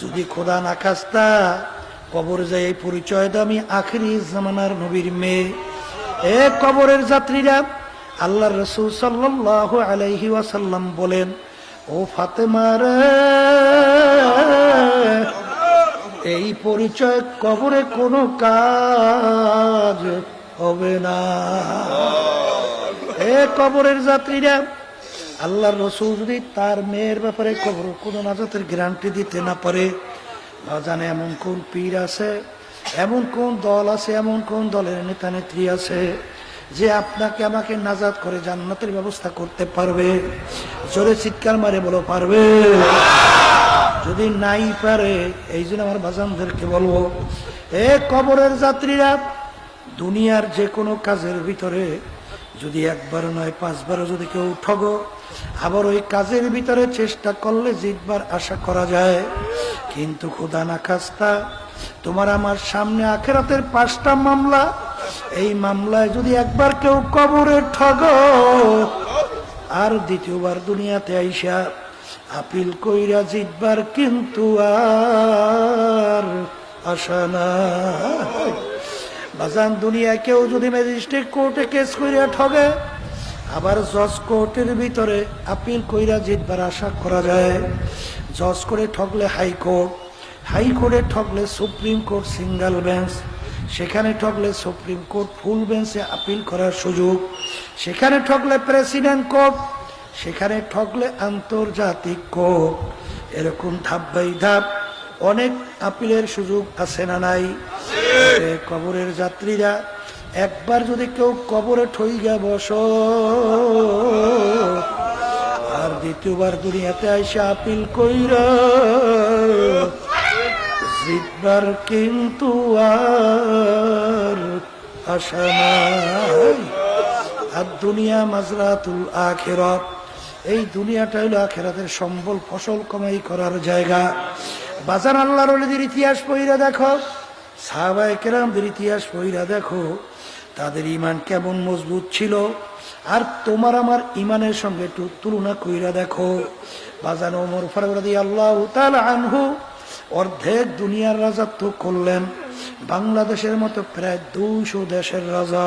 যদি খোদা না খাস্তা, কবর যায় এই পরিচয় দাও আমি আখেরি জামানার নবীর মেয়ে। এ কবরের যাত্রীরা আল্লাহ রসুল সাল্লাহ আলাইহি ওয়াসাল্লাম বলেন, ও ফাতেমার এই পরিচয় কবরে কোনো কাজ হবে না। এ কবরের যাত্রীরা আল্লাহর রসুল যদি তার মেয়ের ব্যাপারে খবর কোনো নাজাতের গ্যারান্টি দিতে না পারে জানে এমন কোন পীর আছে, এমন কোন দল আছে, এমন কোন দলের নেতা নেত্রী আছে, যে আপনাকে আমাকে নাজাদ করে জান্নাতের ব্যবস্থা করতে পারবে। জোরে চিৎকার মারে বলো, পারবে? যদি নাই পারে, এই জন্য আমার বাজানদেরকে বলব, এ কবরের যাত্রীরা, দুনিয়ার যে কোনো কাজের ভিতরে যদি একবার নয়, পাঁচবারও যদি কেউ ঠগো, আবার ওই কাজের ভিতরে চেষ্টা করলে জিতবার আশা করা যায়। কিন্তু খোদা না খাস্তা তোমার আমার সামনে আখেরাতের পাঁচটা মামলা, এই মামলায় যদি একবার কেউ কবরে ঠগো, আর দ্বিতীয়বার দুনিয়াতে আইসা আপিল কইরা জিতবার কিন্তু আর আশা না বাজান দুনিয়া কেউ যদি ম্যাজিস্ট্রেট কোর্টে কেস কইরা ঠগে, আবার জজ কোর্টের ভিতরে আপিল কইরা জিতবার আশা করা যায়। জজ করে ঠকলে হাইকোর্ট, হাইকোর্টে ঠকলে সুপ্রিম কোর্ট সিঙ্গেল বেঞ্চ, সেখানে ঠকলে সুপ্রিম কোর্ট ফুল বেঞ্চে আপিল করার সুযোগ, সেখানে ঠকলে প্রেসিডেন্ট কোর্ট, সেখানে ঠকলে আন্তর্জাতিক কোর্ট। এরকম ধাপ বাই ধাপ অনেক আপিলের সুযোগ আছে না নাই? কবরের যাত্রীরা একবার যদি কেউ কবরে ঠইগা বস আর দ্বিতীয়বার দুনিয়াতে আইসা আপিল কইরা জিতবার কিন্তু আর আশা নাই। আর দুনিয়া মাজরাতুল আখেরত এই দুনিয়াটা হলো আখেরাতের সম্বল ফসল কমাই করার জায়গা। বাজার আল্লাহর ওলিদের ইতিহাস পইরা দেখো, সাহাবায় কেরামদের ইতিহাস পইরা দেখো, তাদের ইমান কেমন মজবুত ছিল, আর তোমার আমার ইমানের সঙ্গে একটু তুলনা কইরা দেখো। বাজান ওমর ফারুক আল্লাহ আনহু অর্ধেক দুনিয়ার রাজত্ব করলেন, বাংলাদেশের মতো প্রায় দুইশো দেশের রাজা।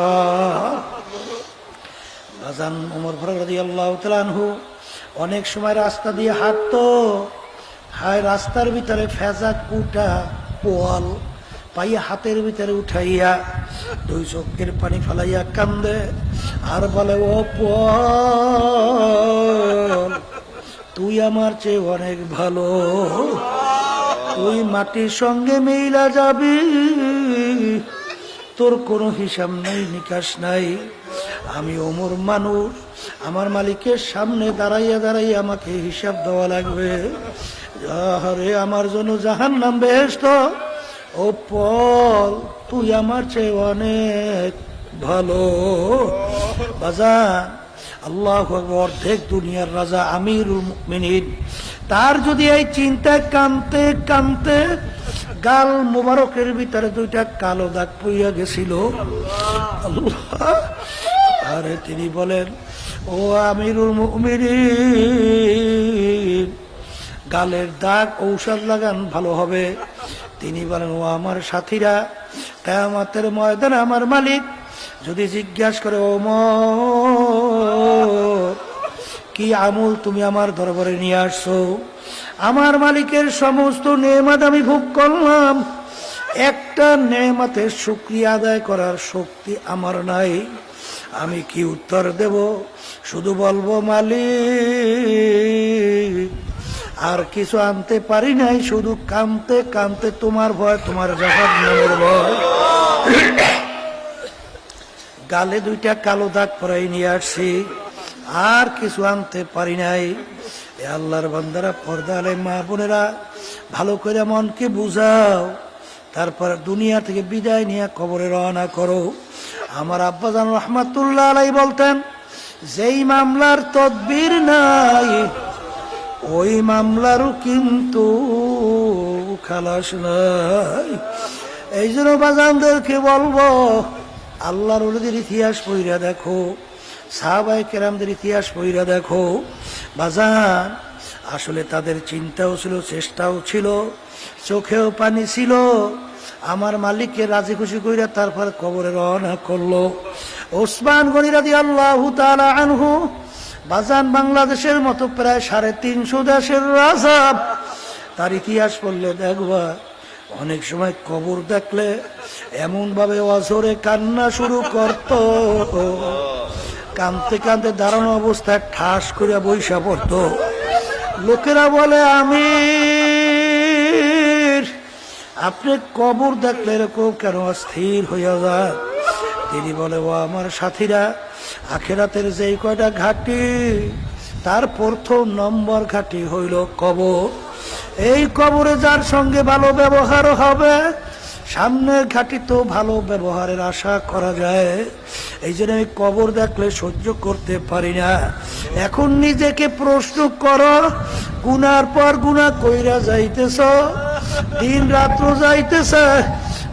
বাজান ওমর ফারুক আল্লাহ আনহু অনেক সময় রাস্তা দিয়ে হাঁটতো হায়, রাস্তার ভিতরে ফেজা কুটা পোয়াল, পাইয়া হাতের ভিতরে উঠাইয়া দুই চোখের পানি ফেলাইয়া কান্দে। আর বলে, ও পোয়াল, তুই আমার চেয়ে অনেক ভালো। তুই মাটির সঙ্গে মিলা যাবি। তোর কোনো হিসাব নাই, নিকাশ নাই। আমি ওমর মানুষ, আমার মালিকের সামনে দাঁড়াইয়া দাঁড়াইয়া আমাকে হিসাব দেওয়া লাগবে। আরে আমার জন্য জাহান নাম বেহেস্ত ও পল, তুই আমার চেয়ে অনেক ভালো। বাজান, আল্লাহ অর্ধেক দুনিয়ার রাজা আমিরুল মুমিনিন। তার যদি এই চিন্তায় কানতে কানতে গাল মোবারকের ভিতরে দুইটা কালো দাগ পইয়া গেছিল। আল্লাহ, আরে তিনি বলেন, ও আমিরুল মুমিনিন গালের দাগ ঔষধ লাগান ভালো হবে। তিনি বলেন, ও আমার সাথীরা, কেয়ামতের ময়দানে আমার মালিক যদি জিজ্ঞাসা করে, ও ম কি আমল তুমি আমার দরবারে নিয়ে আসছো? আমার মালিকের সমস্ত নেমাত আমি ভোগ করলাম। একটা নেমাতের শুক্রিয়া আদায় করার শক্তি আমার নাই। আমি কি উত্তর দেব? শুধু বলব, মালিক আর কিছু আনতে পারি নাই, শুধু কামতে কামতে তোমার ভয় তোমার ভয়। গালে দুইটা কালো দাগ পরাই নিয়ে আসছি, আর কিছু আনতে পারি নাই। আল্লাহর বান্দারা পর্দা আলে মা বোনেরা, ভালো করে মনকে বুঝাও। তারপর দুনিয়া থেকে বিদায় নিয়ে কবরে রওনা করো। আমার আব্বা আব্বাজান রহমাতুল্লাহ আলাই বলতেন, যেই মামলার তদবির নাই ওই মামলারও কিন্তু খালাস নাই। এই জন্য বাজানদেরকে বলব, আল্লাহর ওদের ইতিহাস পইরা দেখো সাহাবাই কেরামদের ইতিহাস পইরা দেখো। বাজান, আসলে তাদের চিন্তাও ছিল, চেষ্টাও ছিল, চোখেও পানি ছিল। আমার মালিককে রাজি খুশি কইরা তারপর কবরে রওনা করল। ওসমান গনি রাদি আল্লাহ আনহু বাজান বাংলাদেশের মতো প্রায় সাড়ে তিনশো দেশের রাজা। তার ইতিহাস পড়লে দেখবা অনেক সময় কবর দেখলে এমন ভাবে অজরে কান্না শুরু করত। কানতে কানতে দাঁড়ানো অবস্থায় ঠাস করে বৈশা পড়তো। লোকেরা বলে আমি আপনি কবর দেখলে এরকম কেন স্থির হইয়া যান? তিনি বলে, ও আমার সাথীরা আখেরাতের যেই কয়টা ঘাটি তার প্রথম নম্বর ঘাটি হইল কবর। এই কবরে যার সঙ্গে ভালো ব্যবহার হবে সামনের ঘাটি তো ভালো ব্যবহারের আশা করা যায়। এই জন্য আমি কবর দেখলে সহ্য করতে পারি না। এখন নিজেকে প্রশ্ন করো, গুনার পর গুণা কইরা যাইতেছ, দিন রাত্র যাইতেছে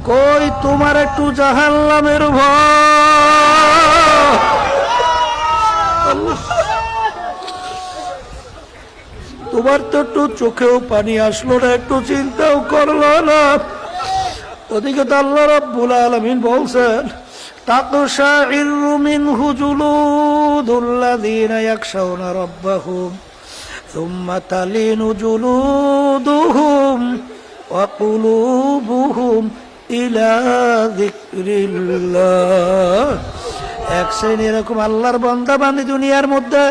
কই তোমার একটু জাহাল্লামের ভয়? তোমার তো একটু চোখেও পানি আসলো না, একটু চিন্তাও করল না। ওদিকে তো আল্লাহ রাব্বুল আলামিন বলছেন এক শ্রেণি এরকম আল্লাহর বান্দা বান্দি দুনিয়ার মধ্যে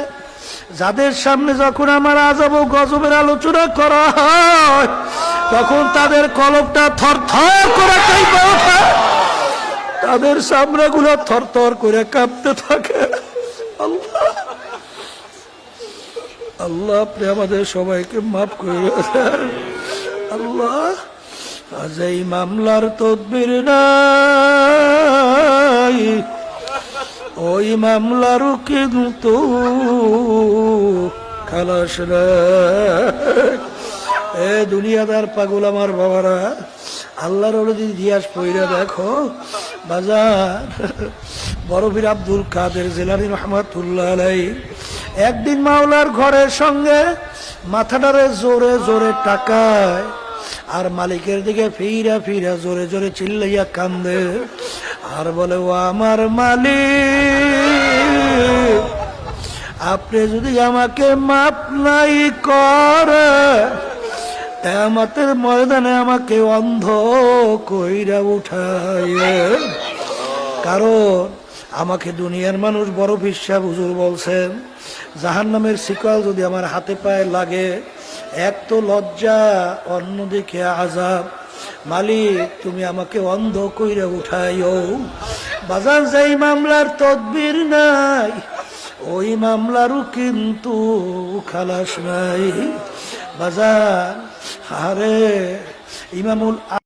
যাদের সামনে যখন আমার আজব গজবের আলোচনা করা হয়, তখন তাদের কলবটা থর থর করে। তাদের সামনাগুলো থর থর করে কাঁপতে থাকে আল্লাহ আল্লাহ, আপনি আমাদের সবাইকে মাফ করে। আল্লাহ, আজ এই মামলার তদবির নাই ওই মামলারও কিন্তু খালাস। এ দুনিয়াদার পাগল আমার বাবারা, আল্লাহর যদি ইতিহাস পইরা দেখো, বাজার বরফির আব্দুল কাদের জেলারি রহমাতুল্লাহ একদিন মাওলার ঘরের সঙ্গে মাথাটারে জোরে জোরে টাকায় আর মালিকের দিকে ফিরা ফিরা জোরে জোরে চিল্লাইয়া কান্দে। আর বলে, ও আমার মালিক, আপনি যদি আমাকে মাপ নাই করে আমাদের ময়দানে আমাকে অন্ধ কইরা উঠাইয়ে। কারণ আমাকে দুনিয়ার মানুষ বড় বিশ্বাস হুজুর বলছেন জাহান নামের শিকল যদি আমার হাতে পায়ে লাগে এক তো লজ্জা, অন্যদিকে আজাব মালিক, তুমি আমাকে অন্ধ কইরে উঠাইও। বাজার যাই মামলার তদবির নাই, ওই মামলারও কিন্তু খালাস নাই। বাজার হারে ইমামুল